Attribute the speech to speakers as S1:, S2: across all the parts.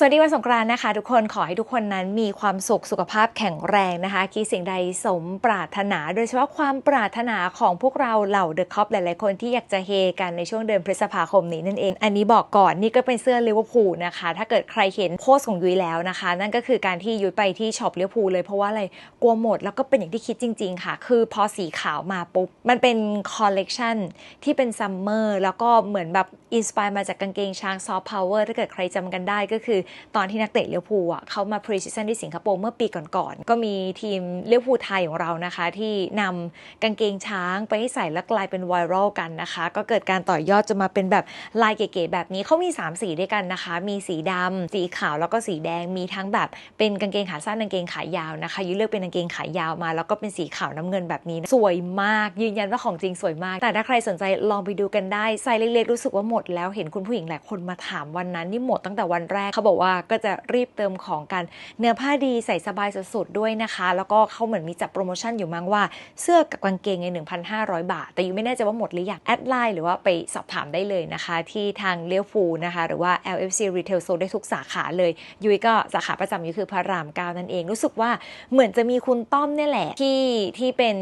S1: สวัสดีวันสงกรานต์นะคะ ทุกคนขอให้ทุกคนนั้นมีความสุขสุขภาพแข็งแรงนะคะคิดสิ่งใดสมปรารถนา โดยเฉพาะความปรารถนาของพวกเราเหล่าเดอะคอปหลาย ๆ คนที่อยากจะเฮกันในช่วงเดือนพฤษภาคมนี้นั่นเอง อันนี้บอกก่อนนี่ก็เป็นเสื้อลิเวอร์พูลนะคะ ถ้าเกิดใครเห็นโพสของยุ้ยแล้วนะคะ นั่นก็คือการที่ยุ้ยไปที่ช็อปลิเวอร์พูลเลยเพราะว่าอะไรกลัวหมดแล้วก็เป็นอย่างที่คิดจริง ๆ ค่ะ คือพอสีขาวมาปุ๊บมันเป็นคอลเลกชันที่เป็นซัมเมอร์แล้วก็เหมือนแบบอินสปายมาจากกางเกงช้างซอฟต์พาวเวอร์ถ้าเกิดใครจำกันได้ก็คือตอนที่นักเตะเลี้ยวภูอะเขามาพรีซิชันที่สิงคโปร์เมื่อปีก่อนๆก็มีทีมเลี้ยวภูไทยของเรานะคะ ที่นำกางเกงช้างไปให้ใส่แล้วกลายเป็นไวรัลกันนะคะ ก็เกิดการต่อยอดจะมาเป็นแบบลายเก๋ๆแบบนี้เขามี 3 สีด้วยกันนะคะ มีสีดำสีขาวแล้วก็สีแดงมีทั้งแบบเป็นกางเกงขาสั้นกางเกงขายาวนะคะยุเลือกเป็นกางเกงขายาวมา แล้วก็เป็นสีขาวน้ำเงินแบบนี้สวยมากยืนยันว่าของจริงสวยมาก แต่ถ้าใครสนใจลองไปดูกันได้ไซส์เล็กๆรู้สึกว่าหมดแล้วเห็นคุณผู้หญิงหลายคนมาถามวันนั้นนี่หมดตั้งแต่วันแรกเขาบอกว่าก็จะรีบเติมของกัน เนื้อผ้าดีใส่สบายสุดๆด้วยนะคะ แล้วก็เขาเหมือนมีจัดโปรโมชั่นอยู่มั้งว่าเสื้อกับกางเกงใน 1,500 บาท แต่ยูไม่แน่ใจว่าหมดหรือยังแอดไลน์หรือว่าไปสอบถามได้เลยนะคะ ที่ทางเลี้ยวฟูนะคะ หรือว่า LFC Retail Store ได้ทุกสาขาเลยยุ้ยก็สาขาประจำยุ้ยคือพระรามเก้านั่นเองรู้สึกว่าเหมือนจะมีคุณต้อมเนี่ยแหละ ที่ที่เป็น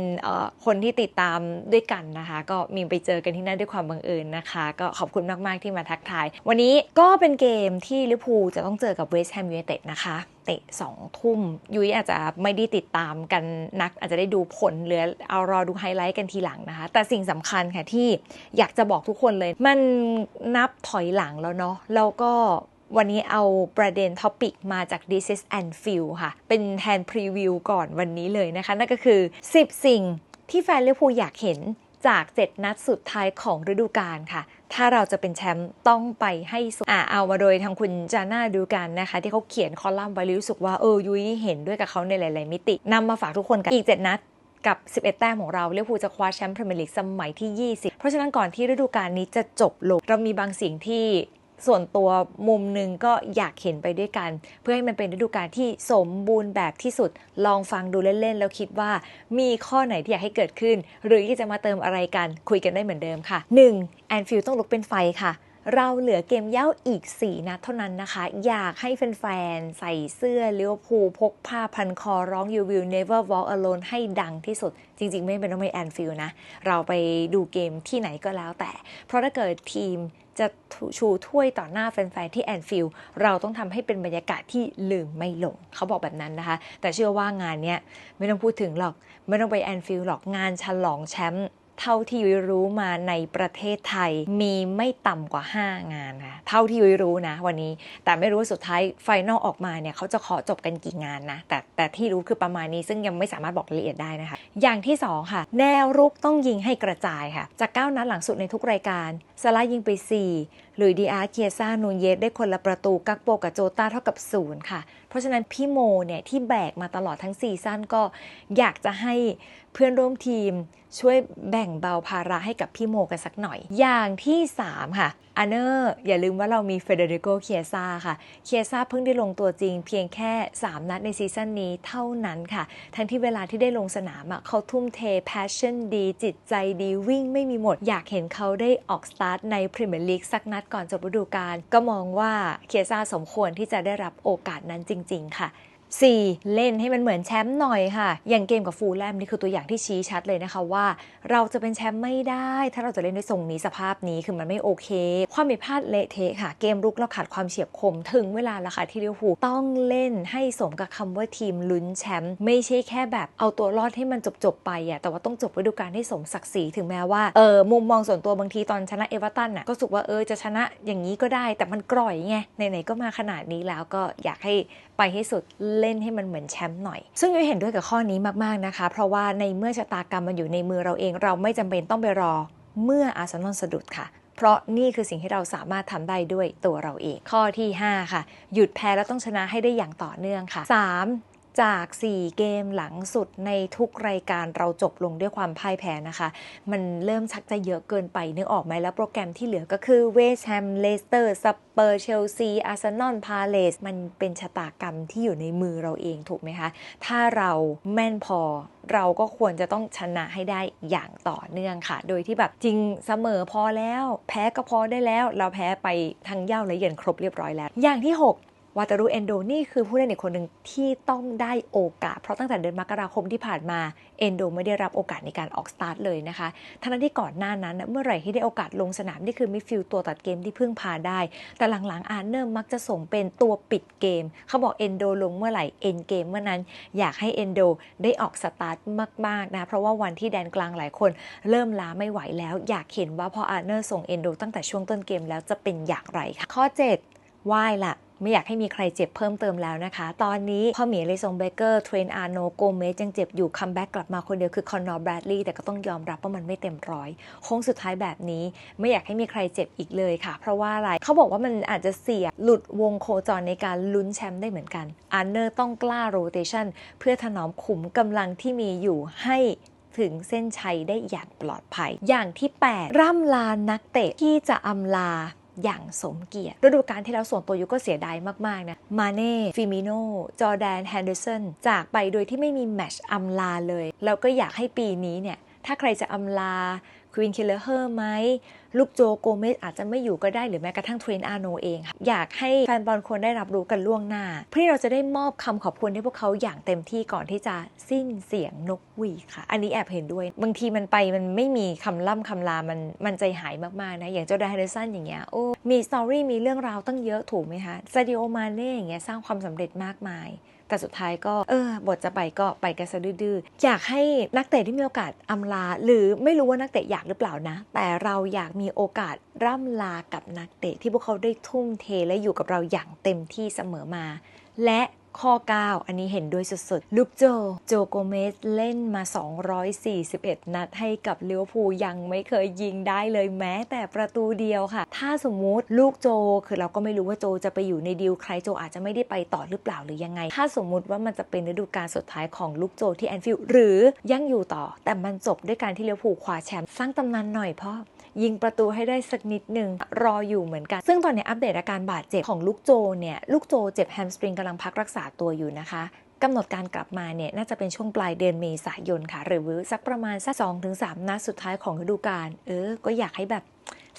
S1: คนที่ติดตามด้วยกันนะคะ ก็มีไปเจอกันที่นั่นด้วยความบังเอิญนะคะ ก็ขอบคุณมากๆที่มาทักทาย วันนี้ก็เป็นเกมที่ลิเวอร์พูลจะต้องเจอกับเวสต์แฮมยูไนเต็ดนะคะ เตะสองทุ่มยุ้ยอาจจะไม่ได้ติดตามกันนัก อาจจะได้ดูผลหรือเอารอดูไฮไลท์กันทีหลังนะคะ แต่สิ่งสำคัญค่ะที่อยากจะบอกทุกคนเลย มันนับถอยหลังแล้วเนาะแล้วก็วันนี้เอาประเด็นท็อปิกมาจาก This is and Feel ค่ะ เป็นแทนพรีวิวก่อนวันนี้เลยนะคะ นั่นก็คือ 10 สิ่งที่แฟนลิเวอร์พูลอยากเห็น จาก 7 นัดสุดท้ายของฤดูกาลค่ะ ถ้าเราจะเป็นแชมป์ต้องไปให้สุดอ่าเอามาโดยทางคุณจาน่าดูกันนะคะ ที่เขาเขียนคอลัมน์ไว้รู้สึกว่าเออยุ้ยเห็นด้วยกับเขาในหลาย ๆ มิตินำมาฝากทุกคนกันอีก 7 นัดกับ 11 แต้มของเราเลี้ยวภูจะคว้าแชมป์พรีเมียร์ลีกสมัยที่ 20 เพราะฉะนั้นก่อนที่ฤดูกาลนี้จะจบลง เรามีบางสิ่งที่ ส่วนตัวมุมหนึ่งก็อยากเห็นไปด้วยกัน เพื่อให้มันเป็นฤดูกาลที่สมบูรณ์แบบที่สุด ลองฟังดูเล่นๆ แล้วคิดว่ามีข้อไหนที่อยากให้เกิดขึ้น หรือที่จะมาเติมอะไรกันคุยกันได้เหมือนเดิมค่ะ 1. แอนฟิลต้องลุกเป็นไฟค่ะ เราเหลือเกมเย้าอีก 4 นัดเท่านั้นนะคะ อยากให้แฟนๆ ใส่เสื้อเลิเวอร์พูพกผ้าพันคอร้อง You will never walk alone ให้ดังที่สุด จริงๆ ไม่เป็นต้องไปแอนฟิลนะ เราไปดูเกมที่ไหนก็แล้วแต่ เพราะถ้าเกิดทีมจะชูถ้วยต่อหน้าแฟนๆ ที่แอนฟิลเราต้องทำให้เป็นบรรยากาศที่ลืมไม่ลง เขาบอกแบบนั้นนะคะ แต่เชื่อว่างานเนี้ยไม่ต้องพูดถึงหรอก ไม่ต้องไปแอนฟิลหรอกงานฉลองแชมป์ เท่าที่ยุ้ยรู้มาในประเทศไทยมีไม่ต่ำกว่า 5 งานนะเท่าที่ยุ้ยรู้นะวันนี้ แต่ไม่รู้สุดท้ายไฟนอลออกมาเนี่ยเขาจะขอจบกันกี่งานนะแต่แต่ที่รู้คือประมาณนี้ซึ่งยังไม่สามารถบอกรายละเอียดได้นะคะ อย่างที่ 2 ค่ะ แนวรุกต้องยิงให้กระจายค่ะ จาก 9 นัดหลังสุดในทุกรายการซาร่ายิงไป 4 หรือดีอาร์เคียซ่านูเยสได้คนละประตูกักโปกับโจตาเท่ากับศูนย์ค่ะ เพราะฉะนั้นพี่โมเนี่ยที่แบกมาตลอดทั้งซีซั่นก็อยากจะให้เพื่อนร่วมทีมช่วยแบ่งเบาภาระให้กับพี่โมกันสักหน่อย อย่างที่ 3 ค่ะ อันเนอร์อย่าลืมว่าเรามีเฟเดริโกเคียซาค่ะ เคียซาเพิ่งได้ลงตัวจริงเพียงแค่ 3 นัดในซีซั่นนี้เท่านั้นค่ะ ทั้งที่เวลาที่ได้ลงสนามอะเขาทุ่มเท passion ดี จิตใจดีวิ่งไม่มีหมด อยากเห็นเขาได้ออกสตาร์ทในพรีเมียร์ลีกสักนัดก่อนจบฤดูกาลก็มองว่าเคียซาสมควรที่จะได้รับโอกาสนั้นจริง ๆ ค่ะ 4. เล่นให้มันเหมือนแชมป์หน่อยค่ะ อย่างเกมกับฟูลแลมนี่คือตัวอย่างที่ชี้ชัดเลยนะคะว่า เราจะเป็นแชมป์ไม่ได้ ถ้าเราจะเล่นด้วยทรงนี้สภาพนี้คือมันไม่โอเค ความผิดพลาดเละเทะค่ะ เกมรุกเราขาดความเฉียบคม ถึงเวลาละค่ะที่ลิเวอร์พูลต้องเล่นให้สมกับคำว่าทีมลุ้นแชมป์ไม่ใช่แค่แบบเอาตัวรอดให้มันจบๆไปอะแต่ว่าต้องจบฤดูกาลให้สมศักดิ์ศรีถึงแม้ว่าเออมุมมองส่วนตัวบางทีตอนชนะเอเวอร์ตันอะก็สุกว่าเออจะชนะอย่างนี้ก็ได้ แต่มันกร่อยไงไหนๆก็มาขนาดนี้แล้วก็อยากให้ไปให้สุดเล่นให้มันเหมือนแชมป์หน่อย ซึ่งยุ้ยเห็นด้วยกับข้อนี้มากๆนะคะ เพราะว่าในเมื่อชะตากรรมมันอยู่ในมือเราเอง เราไม่จำเป็นต้องไปรอเมื่ออาร์เซนอลสะดุดค่ะเพราะนี่คือสิ่งที่เราสามารถทำได้ด้วยตัวเราเอง ข้อที่ 5 ค่ะ หยุดแพ้แล้วต้องชนะให้ได้อย่างต่อเนื่องค่ะ 3. จาก 4 เกมหลังสุดในทุกรายการเราจบลงด้วยความพ่ายแพ้นะคะ มันเริ่มชักจะเยอะเกินไปนึกออกไหมแล้วโปรแกรมที่เหลือก็คือเวสต์แฮมเลสเตอร์สเปอร์เชลซีอาร์เซนอลพาเลสมันเป็นชะตากรรมที่อยู่ในมือเราเองถูกไหมคะ ถ้าเราแม่นพอเราก็ควรจะต้องชนะให้ได้อย่างต่อเนื่องค่ะ โดยที่แบบจริงเสมอพอแล้ว แพ้ก็พอได้แล้ว เราแพ้ไปทั้งเย่าและเย็นครบเรียบร้อยแล้ว อย่างที่ 6 วาตารุเอนโดนี่คือผู้เล่นอีกคนหนึ่งที่ต้องได้โอกาส เพราะตั้งแต่เดือนมกราคมที่ผ่านมาเอนโดไม่ได้รับโอกาสในการออกสตาร์ทเลยนะคะทั้งที่ก่อนหน้านั้นเมื่อไหร่ที่ได้โอกาสลงสนามนี่คือมิดฟิลตัวตัดเกมที่พึ่งพาได้ แต่หลังๆอาร์เนอร์มักจะส่งเป็นตัวปิดเกม เขาบอกเอนโดลงเมื่อไหร่เอนเกมเมื่อนั้นอยากให้เอนโดได้ออกสตาร์ทมากๆนะเพราะว่าวันที่แดนกลางหลายคน เริ่มล้าไม่ไหวแล้ว อยากเห็นว่าพออาร์เนอร์ส่งเอนโดตั้งแต่ช่วงต้นเกมแล้วจะเป็นอย่างไรค่ะข้อ7ว่ายละ ไม่อยากให้มีใครเจ็บเพิ่มเติมแล้วนะคะ ตอนนี้พ่อหมีเลซงเบเกอร์เทรนอาร์โนโกเมสยังเจ็บอยู่คัมแบ็กกลับมาคนเดียวคือคอนนอร์แบรดลีย์แต่ก็ต้องยอมรับว่ามันไม่เต็มร้อยโค้งสุดท้ายแบบนี้ไม่อยากให้มีใครเจ็บอีกเลยค่ะ เพราะว่าอะไรเขาบอกว่ามันอาจจะเสี่ยงหลุดวงโคจรในการลุ้นแชมป์ได้เหมือนกันอาร์เนอร์ต้องกล้าโรเตชันเพื่อถนอมขุมกำลังที่มีอยู่ให้ถึงเส้นชัยได้อย่างปลอดภัย อย่างที่ 8 ร่ำลานักเตะที่จะอำลา อย่างสมเกียรติฤดูกาลที่แล้วส่วนตัวยุก็เสียดายมาก ๆ นะ มาเน่ ฟิมิโน จอแดน แฮนเดอร์สัน จากไปโดยที่ไม่มีแมชอำลาเลย แล้วก็อยากให้ปีนี้เนี่ย ถ้าใครจะอำลา ควีนเคเลเฮอร์ไหมลูกโจโกเมสอาจจะไม่อยู่ก็ได้หรือแม้กระทั่งเทรนอาโนเองค่ะอยากให้แฟนบอลควรได้รับรู้กันล่วงหน้า เพื่อเราจะได้มอบคำขอบคุณให้พวกเขาอย่างเต็มที่ก่อนที่จะสิ้นเสียงนกหวีค่ะ อันนี้แอบเห็นด้วย บางทีมันไปมันไม่มีคำล่ำคำลา มันมันใจหายมากๆนะอย่างเจ้าไดฮเดอร์สันอย่างเงี้ยโอ้มีสตอรี่มีเรื่องราวตั้งเยอะถูกไหมคะซาดิโอมาเน่อย่างเงี้ยสร้างความสำเร็จมากมาย แต่สุดท้ายก็เออบทจะไปก็ไปกันซะดื้ออยากให้นักเตะที่มีโอกาสอำลา หรือไม่รู้ว่านักเตะอยากหรือเปล่านะ แต่เราอยากมีโอกาสร่ำลากับนักเตะที่พวกเขาได้ทุ่มเทและอยู่กับเราอย่างเต็มที่เสมอมา และ ข้อ 9 อันนี้เห็นด้วยสุดๆ ลูกโจ โจโกเมสเล่นมา 241 นัดให้กับเลี้ยวภูยังไม่เคยยิงได้เลยแม้แต่ประตูเดียวค่ะ ถ้าสมมุติลูกโจ คือเราก็ไม่รู้ว่าโจจะไปอยู่ในดีลใครโจอาจจะไม่ได้ไปต่อหรือเปล่าหรือยังไง ถ้าสมมุติว่ามันจะเป็นฤดูกาลสุดท้ายของลูกโจที่แอนฟิลด์หรือยังอยู่ต่อ แต่มันจบด้วยการที่เลี้ยวภูคว้าแชมป์สร้างตำนานหน่อยพ่อ ยิงประตูให้ได้สักนิดหนึ่งรออยู่เหมือนกัน ซึ่งตอนนี้อัปเดตอาการบาดเจ็บของลูกโจเนี่ยลูกโจเจ็บแฮมสตริงกำลังพักรักษาตัวอยู่นะคะกำหนดการกลับมาเนี่ยน่าจะเป็นช่วงปลายเดือนเมษายนค่ะ หรือสักประมาณสักสองถึงสามนัดสุดท้ายของฤดูกาลเออ ก็อยากให้แบบ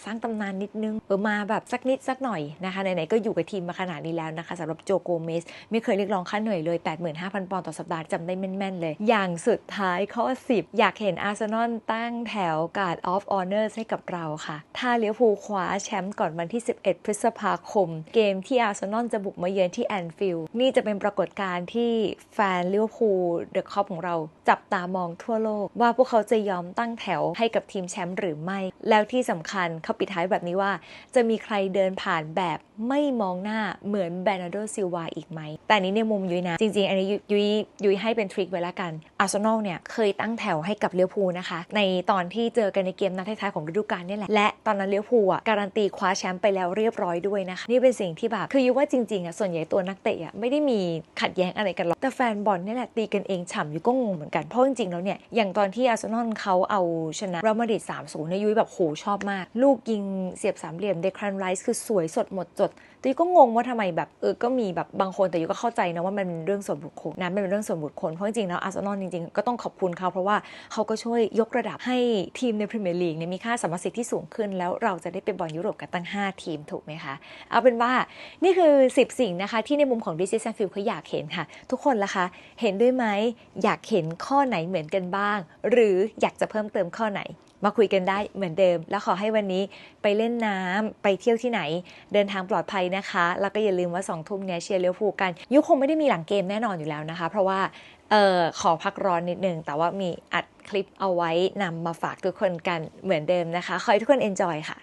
S1: สร้างตำนานนิดนึงเออมาแบบสักนิดสักหน่อยนะคะไหนๆก็อยู่กับทีมมาขนาดนี้แล้วนะคะสำหรับโจโกเมสไม่เคยเรียกร้องค่าเหนื่อยเลย 85,000 ปอนด์ต่อสัปดาห์จำได้แม่นๆเลย อย่างสุดท้ายข้อ 10 อยากเห็นอาร์เซนอลตั้งแถวการ์ดออฟออเนอร์ให้กับเราค่ะ ถ้าเลี้ยวภูคว้าแชมป์ก่อนวันที่ 11 พฤษภาคม เกมที่อาร์เซนอลจะบุกมาเยือนที่แอนฟิลด์นี่จะเป็นปรากฏการณ์ที่แฟนเลี้ยวภูเดอะคอปของเราจับตามองทั่วโลก ว่าพวกเขาจะยอมตั้งแถวให้กับทีมแชมป์หรือไม่ แล้วที่สำคัญเขาปิดท้ายแบบนี้ว่า จะมีใครเดินผ่านแบบไม่มองหน้าเหมือนแบรนาโดซิลวาอีกไหม แต่นี้ในมุมยุ้ยนะ จริง ๆ อันนี้ยุ้ยยุ้ยให้เป็นทริคไว้แล้วกันอาร์เซนอลเนี่ยเคยตั้งแถวให้กับเลี้ยวภูนะคะ ในตอนที่เจอกันในเกมนัดท้ายๆของฤดูกาลนี่แหละ และตอนนั้นเลี้ยวภูอะการันตีคว้าแชมป์ไปแล้วเรียบร้อยด้วยนะคะ นี่เป็นสิ่งที่แบบคือยุ้ยว่าจริงๆอะส่วนใหญ่ตัวนักเตะอะไม่ได้มีขัดแย้งอะไรกันหรอกแต่แฟนบอลนี่แหละตีกันเองฉ่ำยุ้ยก็งงเหมือนกันเพราะจริงๆแล้วเนี่ยอย่างตอนที่อาร์เซนอลเขาเอาชนะเรอัลมาดริด3-0เนี่ยยุ้ยแบบโหชอบมาก ลูกยิงเสียบสามเหลี่ยมเดครันไรส์คือสวยสดหมดจดตีก็งงว่าทำไมแบบเออก็มีแบบบางคนแต่ยูก็เข้าใจนะว่ามันเป็นเรื่องส่วนบุคคลนะมันเป็นเรื่องส่วนบุคคลเพราะจริงๆแล้วอาร์เซนอลจริงๆก็ต้องขอบคุณเขาเพราะว่าเขาก็ช่วยยกระดับให้ทีมในพรีเมียร์ลีกเนี่ยมีค่าสมรสิทธิ์ที่สูงขึ้น แล้วเราจะได้ไปบอลยุโรปกันตั้ง 5 ทีมถูกไหมคะเอาเป็นว่านี่คือ 10 สิ่งนะคะที่ในมุมของดิจิทัลฟิลเขาอยากเห็นค่ะ ทุกคนละคะ เห็นด้วยไหมอยากเห็นข้อไหนเหมือนกันบ้าง หรืออยากจะเพิ่มเติมข้อไหน มาคุยกันได้เหมือนเดิม แล้วขอให้วันนี้ไปเล่นน้ำไปเที่ยวที่ไหน เดินทางปลอดภัยนะคะ แล้วก็อย่าลืมว่าสองทุ่มเนี้ยเชียร์เลี้ยวภูกัน ยุคคงไม่ได้มีหลังเกมแน่นอนอยู่แล้วนะคะ เพราะว่าเออขอพักร้อนนิดนึง แต่ว่ามีอัดคลิปเอาไว้นำมาฝากทุกคนกันเหมือนเดิมนะคะขอให้ทุกคนเอนจอยค่ะ